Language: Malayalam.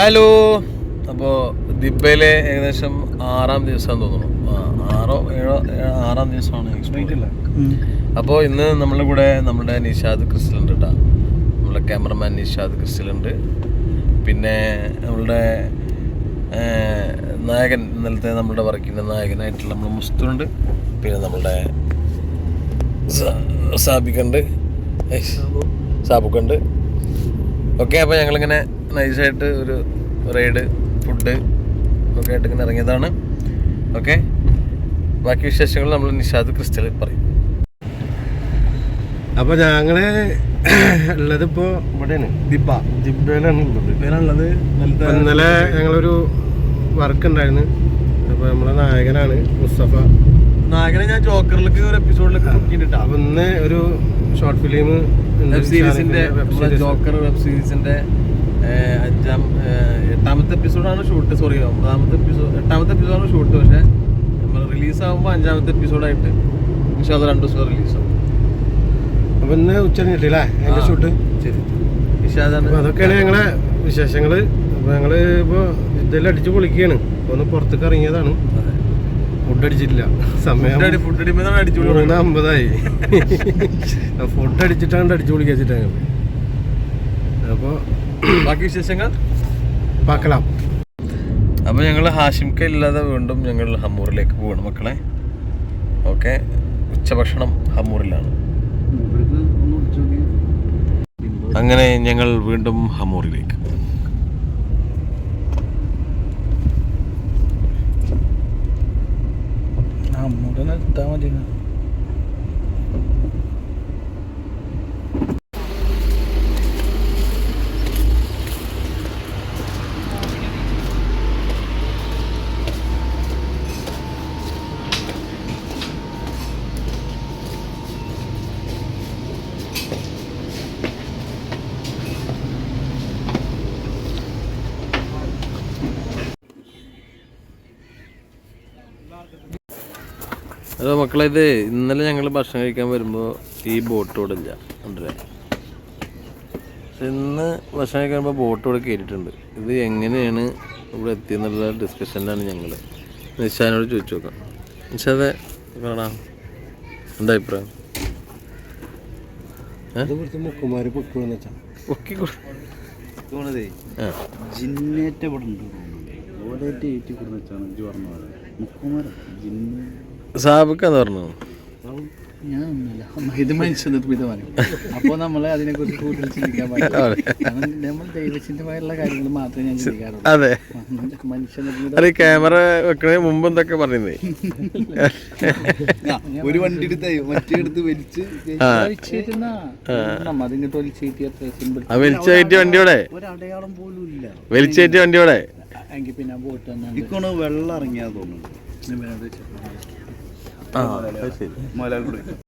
ഹലോ. അപ്പോൾ ദിബയിലെ ഏകദേശം ആറാം ദിവസം തോന്നുന്നു. ആറോ ഏഴോ ആറാം ദിവസമാണ്. അപ്പോൾ ഇന്ന് നമ്മളുടെ കൂടെ നമ്മുടെ നിഷാദ് ക്രിസ്റ്റലുണ്ട് കേട്ടോ നമ്മുടെ ക്യാമറമാൻ നിഷാദ് ക്രിസ്റ്റലുണ്ട്. പിന്നെ നമ്മളുടെ നായകൻ ഇന്നലത്തെ നമ്മുടെ വർക്കിന്റെ നായകനായിട്ടുള്ള നമ്മുടെ മുസ്തുണ്ട് പിന്നെ നമ്മളുടെ സാബിക്കുണ്ട്. സാബുക്കുണ്ട്. ഓക്കെ അപ്പോൾ ഞങ്ങളിങ്ങനെ നൈസായിട്ട് ഒരു റൈഡ് ഫുഡ് ഒക്കെ ആയിട്ട് ഇങ്ങനെ ഇറങ്ങിയതാണ്. ഓക്കെ? ബാക്കി വിശേഷങ്ങൾ നമ്മൾ നിഷാദ് ക്രിസ്റ്റൽ പറയും. അപ്പോൾ ഞങ്ങൾ ഉള്ളത് ഇപ്പോ ഇവിടെയാണ്. ദിബ. ദിബയിലാണ് ഉള്ളത്. ഇന്നലെ ഞങ്ങളൊരു വർക്ക് ഉണ്ടായിരുന്നു. അപ്പൊ നമ്മളെ നായകനാണ് മുസ്തഫ. നായകനെ ഞാൻ ജോക്കറിലേക്ക് ഒരു എപ്പിസോഡിലേക്ക് നോക്കിയിട്ടാ അപ്പൊ ഇന്ന് ഒരു ഷോർട്ട് ഫിലിം വെബ് സീരീസിന്റെ ജോക്കർ വെബ് സീരീസിന്റെ അഞ്ചാം എട്ടാമത്തെ എപ്പിസോഡാണ് ഷൂട്ട്. സോറി ഒമ്പതാമത്തെ എപ്പിസോഡ് എട്ടാമത്തെ എപ്പിസോഡാണ് ഷൂട്ട്. പക്ഷേ നമ്മൾ റിലീസ് ആകുമ്പോൾ അഞ്ചാമത്തെ എപ്പിസോഡായിട്ട് പക്ഷേ അത് രണ്ട് ദിവസം റിലീസാകും അപ്പൊ ഇന്ന് ഉച്ച അതിന്റെ ഷൂട്ട്? ശരി. അതൊക്കെയാണ് ഞങ്ങളെ വിശേഷങ്ങൾ. അപ്പൊ ഞങ്ങൾ ഇപ്പൊ ഇതെല്ലാം അടിച്ചു പൊളിക്കുകയാണ് ഒന്ന് പുറത്തേക്ക് ഇറങ്ങിയതാണ്. ഫുഡ് അടിച്ചിട്ടില്ല. സമയം മൂന്ന് അമ്പതായി. ഫുഡ് അടിച്ചിട്ടാണ് അടിച്ചു പൊളിക്കുക വെച്ചിട്ടാണ് അപ്പൊ ബാക്കി വിശേഷങ്ങൾ? പാക്കലാം. അപ്പോൾ ഞങ്ങൾ ഹാഷിംക ഇല്ലാതെ വീണ്ടും ഞങ്ങൾ ഹമ്മൂറിലേക്ക് പോകണം മക്കളെ. ഓക്കെ ഉച്ചഭക്ഷണം ഹമ്മൂറിലാണ് അങ്ങനെ ഞങ്ങൾ വീണ്ടും ഹമ്മൂറിലേക്ക് എത്താ മതി ഹലോ മക്കളെ ഇത് ഇന്നലെ ഞങ്ങൾ ഭക്ഷണം കഴിക്കാൻ വരുമ്പോൾ ഈ ബോട്ട് ഇവിടെ ഇല്ല. ഉണ്ടല്ലേ ഇന്ന് ഭക്ഷണം കഴിക്കുമ്പോൾ ബോട്ട് ഇവിടെ കയറിയിട്ടുണ്ട്. ഇത് എങ്ങനെയാണ് ഇവിടെ എത്തിയെന്നുള്ള ഡിസ്കഷനിലാണ് ഞങ്ങൾ നിശാനോട് ചോദിച്ചു നോക്കാം. നിഷാദെ കാണാം. എന്താ അഭിപ്രായം? ജിന്നേറ്റ ഇവിടെ ഉണ്ട് ഓടേറ്റ് ഏറ്റി കൊടുന്ന് വെച്ചാണ് ഇജ്ജ് മുക്കുമാരം ജിന്ന് സാബിക്കാന്ന് പറഞ്ഞു ഇത് അപ്പോൾ അതിനെ കുറിച്ച് കൂടുതൽ ചിന്തിക്കാൻ പാടില്ല. നമ്മൾ ദൈവചിന്തമായുള്ള കാര്യങ്ങൾ മാത്രമേ ഞാൻ ചിന്തിക്കാറുള്ളൂ. അതെ. മനുഷ്യ അല്ല ക്യാമറ വെക്കണേ മുമ്പ് എന്തൊക്കെ പറയുന്നേ ഒരു വണ്ടി എടുത്ത് മറ്റേ എടുത്ത് വലിച്ച് ആ. അതിങ്ങോട്ട് വലിച്ചേറ്റിയ വണ്ടിയോടെ? ഒരടയാളം പോലും ഇല്ല. വലിച്ചേറ്റിയ വണ്ടിയോടെ? എങ്കിൽ പിന്നെ ബോട്ട് തന്നെ ഇക്കോണ് വെള്ളം ഇറങ്ങിയാ തോന്നുന്നു. ആ ശരി. മലയാളം